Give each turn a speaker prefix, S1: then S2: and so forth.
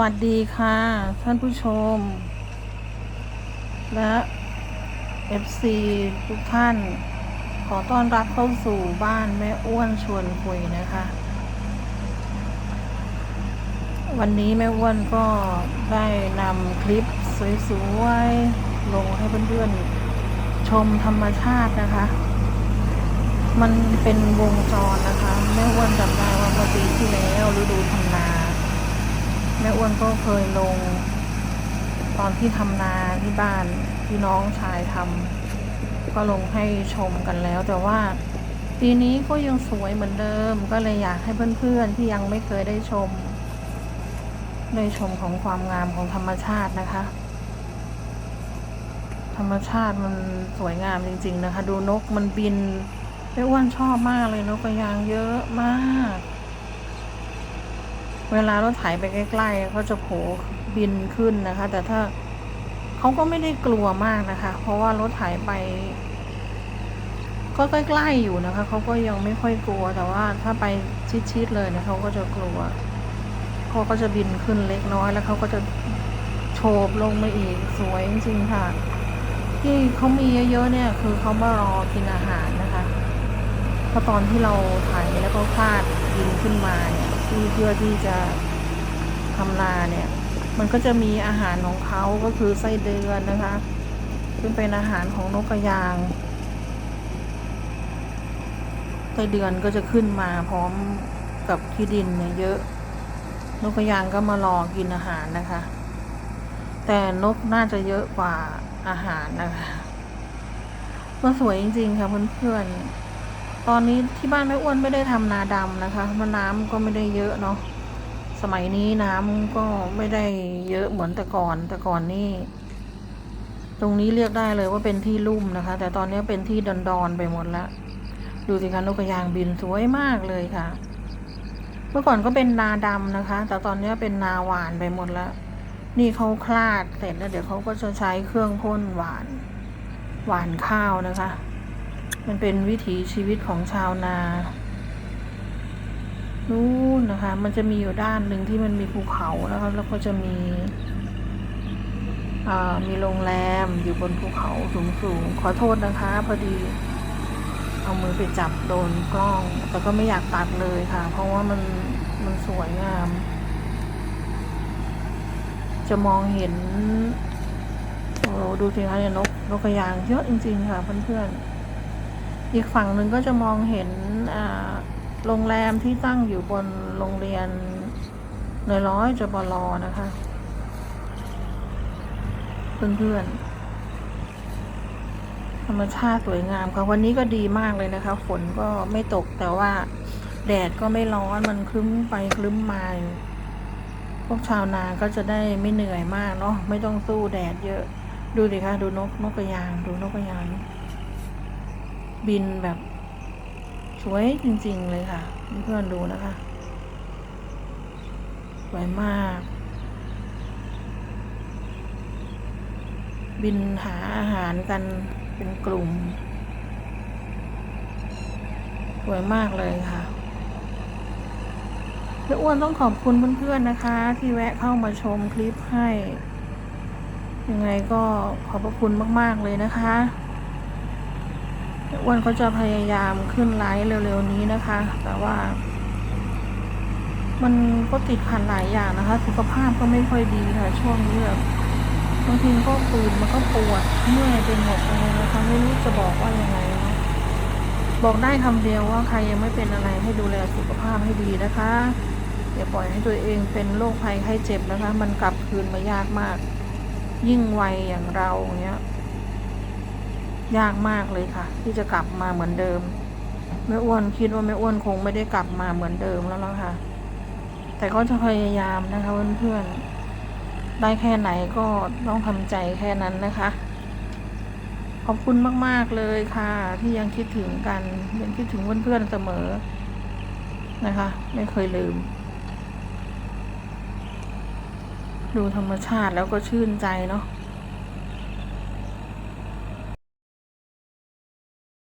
S1: วัสดีค่ะ ท่านผู้ชม และ FC ทุกท่าน ขอต้อนรับเข้าสู่บ้านแม่อ้วนชวนคุยนะคะ วันนี้แม่อ้วนก็ได้นำคลิปสวยๆ ลงให้เพื่อนๆ ชมธรรมชาตินะคะ มันเป็นวงจรนะคะ แม่อ้วนจำได้ว่าเมื่อปีที่แล้วฤดูทำนา ม่อ้วนก็เคยลง ตอนที่ทำนาที่บ้านที่น้องชายทำก็ลงให้ชมกันแล้ว แต่ว่าปีนี้ก็ยังสวยเหมือนเดิม ก็เลยอยากให้เพื่อนๆที่ยังไม่เคยได้ชม ได้ชมของความงามของธรรมชาตินะคะ ธรรมชาติมันสวยงามจริง ๆ นะคะ ดูนกมันบินแม่อ้วนชอบมากเลยนกกระยางเยอะมาก เวลารถไถไปใกล้ๆเขาจะโผล่บินขึ้นนะคะ แต่ถ้าเขาก็ไม่ได้กลัวมากนะคะ เพราะว่ารถไถไป ก็ใกล้ๆอยู่นะคะเขาก็ยังไม่ค่อยกลัว แต่ว่าถ้าไปชิดๆเลยเนี่ยเขาก็จะกลัวเขาก็จะบินขึ้นเล็กน้อยแล้วเขาก็จะโฉบลงมาอีกสวยจริงๆค่ะ ที่เขามีเยอะๆเนี่ย คือเขามารอกินอาหารนะคะเพราะตอนที่เราไถแล้วก็คาดดินขึ้นมาเนี่ย ที่เพื่อที่จะทำนาเนี่ย มันก็จะมีอาหารของเขาก็คือไส้เดือนนะคะซึ่งเป็นอาหารของนกกระยางไส้เดือนก็จะขึ้นมาพร้อมกับที่ดินเนี่ยเยอะ นกกระยางก็มารอกินอาหารนะคะ แต่นกน่าจะเยอะกว่าอาหารนะคะก็สวยจริงๆค่ะเพื่อนๆ ตอนนี้ที่บ้านแม่อ้วนไม่ได้ทำนาดำนะคะมันน้ำก็ไม่ได้เยอะเนาะสมัยนี้น้ำก็ไม่ได้เยอะเหมือนแต่ก่อน แต่ก่อนนี่ ตรงนี้เรียกได้เลยว่าเป็นที่ลุ่มนะคะ แต่ตอนนี้เป็นที่ดอนดอนๆไปหมดแล้วดูสิคะนกกระยางบินสวยมากเลยค่ะ เมื่อก่อนก็เป็นนาดำนะคะ แต่ตอนนี้เป็นนาหวานไปหมดแล้วนี่เขาคลาดเสร็จแล้วเดี๋ยวเขาก็จะใช้เครื่องพ่นหวาน หวานข้าวนะคะ มันเป็นวิถีชีวิตของชาวนา นู่นนะคะ มันจะมีอยู่ด้านหนึ่งที่มันมีภูเขาแล้วก็แล้วก็จะมีอ่ามีโรงแรมอยู่บนภูเขาสูงๆ ขอโทษนะคะ พอดี เอามือไปจับโดนกล้อง แต่ก็ไม่อยากตัดเลยค่ะ เพราะว่ามันมันสวยงาม จะมองเห็น โอ้ดูสิคะเนี่ยนกนกกระยางเยอะจริง ๆ ค่ะเพื่อนๆ อีกฝั่งหนึ่งก็จะมองเห็นโรงแรมที่ตั้งอยู่บนโรงเรียนในร้อยจบลอนะคะ เพื่อนๆธรรมชาติสวยงามค่ะวันนี้ก็ดีมากเลยนะคะ ฝนก็ไม่ตกแต่ว่าแดดก็ไม่ร้อนมันคลึ้มไปคลึ้มมาพวกชาวนาก็จะได้ไม่เหนื่อยมากเนาะไม่ต้องสู้แดดเยอะ ดูดิคะดูนกนกกระยางดูนกกระยาง บินแบบสวยจริงๆเลยค่ะเพื่อนดูนะคะ สวยมาก บินหาอาหารกันเป็นกลุ่ม สวยมากเลยค่ะแม่อ้วนต้องขอบคุณเพื่อนๆนะคะ ที่แวะเข้ามาชมคลิปให้ ยังไงก็ขอบพระคุณมาก ๆ เลยนะคะ อ้วนก็จะพยายามขึ้นไลฟ์เร็วๆนี้นะคะ แต่ว่า มันก็ติดขัดหลายอย่างนะคะ สุขภาพก็ไม่ค่อยดีค่ะ ช่วงนี้แบบบางทีก็ปืนมันก็ปวดเมื่อยเป็นหมดอะไรนะคะไม่รู้จะบอกว่ายังไงนะบอกได้คำเดียวว่าใครยังไม่เป็นอะไรให้ดูแลสุขภาพให้ดีนะคะอย่าปล่อยให้ตัวเองเป็นโรคภัยไข้เจ็บนะคะ มันกลับคืนมายากมาก ยิ่งวัยอย่างเราเนี้ย ยากมากเลยค่ะ ที่จะกลับมาเหมือนเดิมแม่อ้วนคิดว่าแม่อ้วนคงไม่ได้กลับมาเหมือนเดิมแล้วล่ะค่ะแต่ก็จะพยายามนะคะเพื่อนๆได้แค่ไหนก็ต้องทำใจแค่นั้นนะคะ ขอบคุณมากๆเลยค่ะ ที่ยังคิดถึงกันยังคิดถึงเพื่อนๆเสมอนะคะ ไม่เคยลืม ดูธรรมชาติแล้วก็ชื่นใจเนาะ